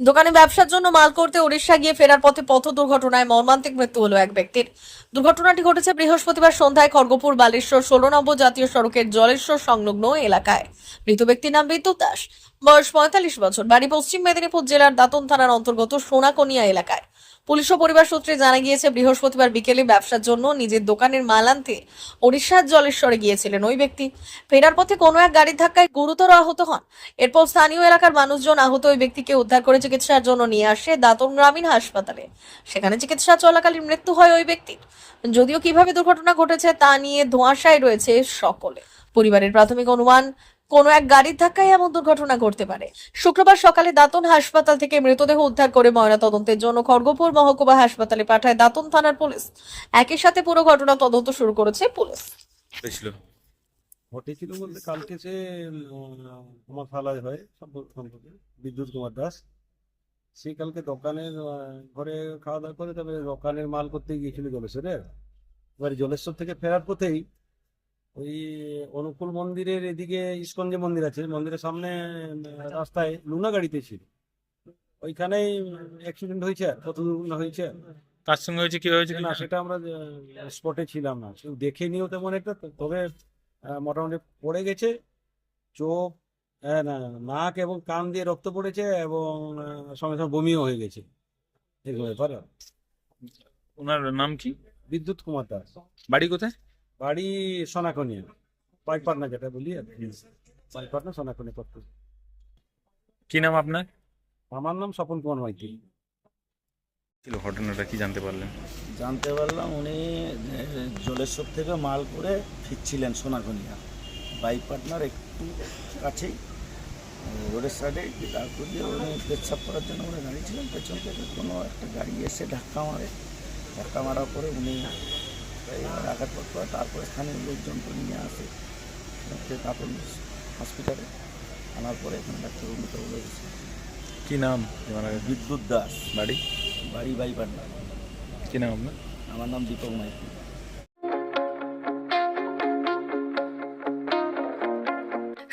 দোকানে ব্যবসার জন্য মাল করতে ওড়িশা গিয়ে ফেরার পথে পথ দুর্ঘটনায় মর্মান্তিক মৃত্যু হলো এক ব্যক্তির। দুর্ঘটনাটি ঘটেছে বৃহস্পতিবার সন্ধ্যায় খড়গপুর বালেশ্বর ষোলো নম্বর জাতীয় সড়কের জলেশ্বর সংলগ্ন এলাকায়। মৃত ব্যক্তির নাম বিদ্যুৎ দাস। বয়স পঁয়তাল্লিশ বছর, বাড়ি পশ্চিম মেদিনীপুর জেলার দাতন থানার অন্তর্গত সোনাকনিয়া এলাকায়। পুলিশ ও পরিবার সূত্রে জানা গিয়েছে, বৃহস্পতিবার বিকেলে ব্যবসার জন্য নিজের দোকানের মাল আনতে ওড়িশার জলেশ্বরে গিয়েছিলেন ওই ব্যক্তি। ফেরার পথে কোনো এক গাড়ির ধাক্কায় গুরুতর আহত হন। এরপর স্থানীয় এলাকার মানুষজন আহত ওই ব্যক্তিকে উদ্ধার করে চিকিৎসার জন্য নিয়ে আসে দাতন গ্রামীণ হাসপাতালে। সেখানে চিকিৎসা চলাকালীন মৃত্যু হয় ওই ব্যক্তির। যদিও কীভাবে দুর্ঘটনা ঘটেছে তা নিয়ে ধোঁয়াশায় রয়েছে সকলে। পরিবারের প্রাথমিক অনুমান কোনো এক গাড়ির ধাক্কায় এমন দুর্ঘটনা ঘটতে পারে। শুক্রবার সকালে দাতন হাসপাতাল থেকে মৃতদেহ উদ্ধার করে ময়নাতদন্তের জন্য খড়গপুর মহকুমা হাসপাতালে পাঠায় দাতন থানার পুলিশ। একই সাথে পুরো ঘটনা তদন্ত শুরু করেছে পুলিশ। হয়েছিল। ঘটেছিল বলতে কালকে সে আমার ফালায় হয় সম্পর্কে বিদ্যুৎ কুমার দাস। সে কালকে দোকানের ঘরে খাওয়া দাওয়া করে তবে দোকানের মাল করতে গিয়েছিল জলেশ্বরে। এবারে জলেশ্বর থেকে ফেরার পথেই ওই অনুকূল মন্দিরের এদিকে ইস্কন যে মন্দির আছে। মন্দিরের সামনে রাস্তায় লুনা গাড়িতে ছিল। ওইখানেই অ্যাক্সিডেন্ট হয়েছে কত দুর্ঘটনা হয়েছে কার সঙ্গে হয়েছে কি হয়েছে না সেটা আমরা স্পটে ছিলাম না। কেউ দেখে নিও তেমন একটা তবে মোটামুটি পড়ে গেছে। চোখ আহ, না নাক এবং কান দিয়ে রক্ত পড়েছে এবং সঙ্গে সঙ্গে বমিও হয়ে গেছে। এরকম ব্যাপার ওনার নাম কি? বিদ্যুৎ কুমার দাস। বাড়ি কোথায়? বাড়ি সোনাকনিয়া পাইপাটনা যেটা বলি আর পাইপাটনা সোনাকনিয়া করতে কি নাম আপনার? আমার নাম স্বপন কুমার মাইতি। ছিল ঘটনাটা কি জানতে পারলেন? জানতে পারলাম উনি জলেশ্বর থেকে মাল করে ফিরছিলেন সোনাগনিয়া বাইক পার্টনার একটু কাছেই রোডের সাইডে তারপর দিয়ে উনি পেচ্ছাপ করার জন্য উনি দাঁড়িয়েছিলেন পেছন থেকে কোনো একটা গাড়ি এসে ধাক্কা মারে। ধাক্কা মারার পরে উনি এবার আঘাতপ্রাপ্ত হয় তারপরে স্থানীয় লোকজনকে নিয়ে আসে। তারপর হসপিটালে আনার পরে এখানে ডাক্তার বলে গেছে কি নাম? বিদ্যুৎ দাস। বাড়ি? বাড়ি বাই পার্টনার কি নাম আপনার? আমার নাম দীপক মাইতি।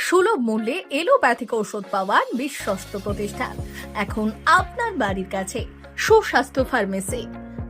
সুলভ মূল্যে এলোপ্যাথিক ঔষধ পাওয়ার বিশ্বস্ত প্রতিষ্ঠান। এখন আপনার বাড়ির কাছে সুস্বাস্থ্য ফার্মেসি।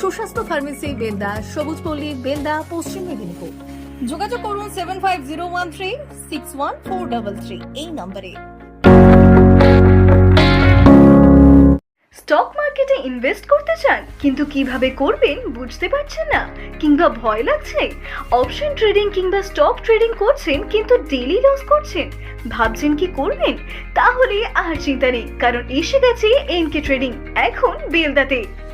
সুস্বাস্থ্য ফার্মেসি বেন্দা সবুজপল্লী বেন্দা পশ্চিম মেদিনীপুর। যোগাযোগ করুন seven five zero one three six one four double three এই নম্বরে। স্টক মার্কেটে ইনভেস্ট করতে চান, কিন্তু কীভাবে করবেন বুঝতে পারছেন না, কিংবা ভয় লাগছে? অপশন ট্রেডিং কিংবা স্টক ট্রেডিং করছেন, কিন্তু ডেলি লস করছেন, ভাবছেন কি করবেন? তাহলে আর চিন্তা নেই, কারণ এসে গেছে এনকে ট্রেডিং এখন বেলদাতে।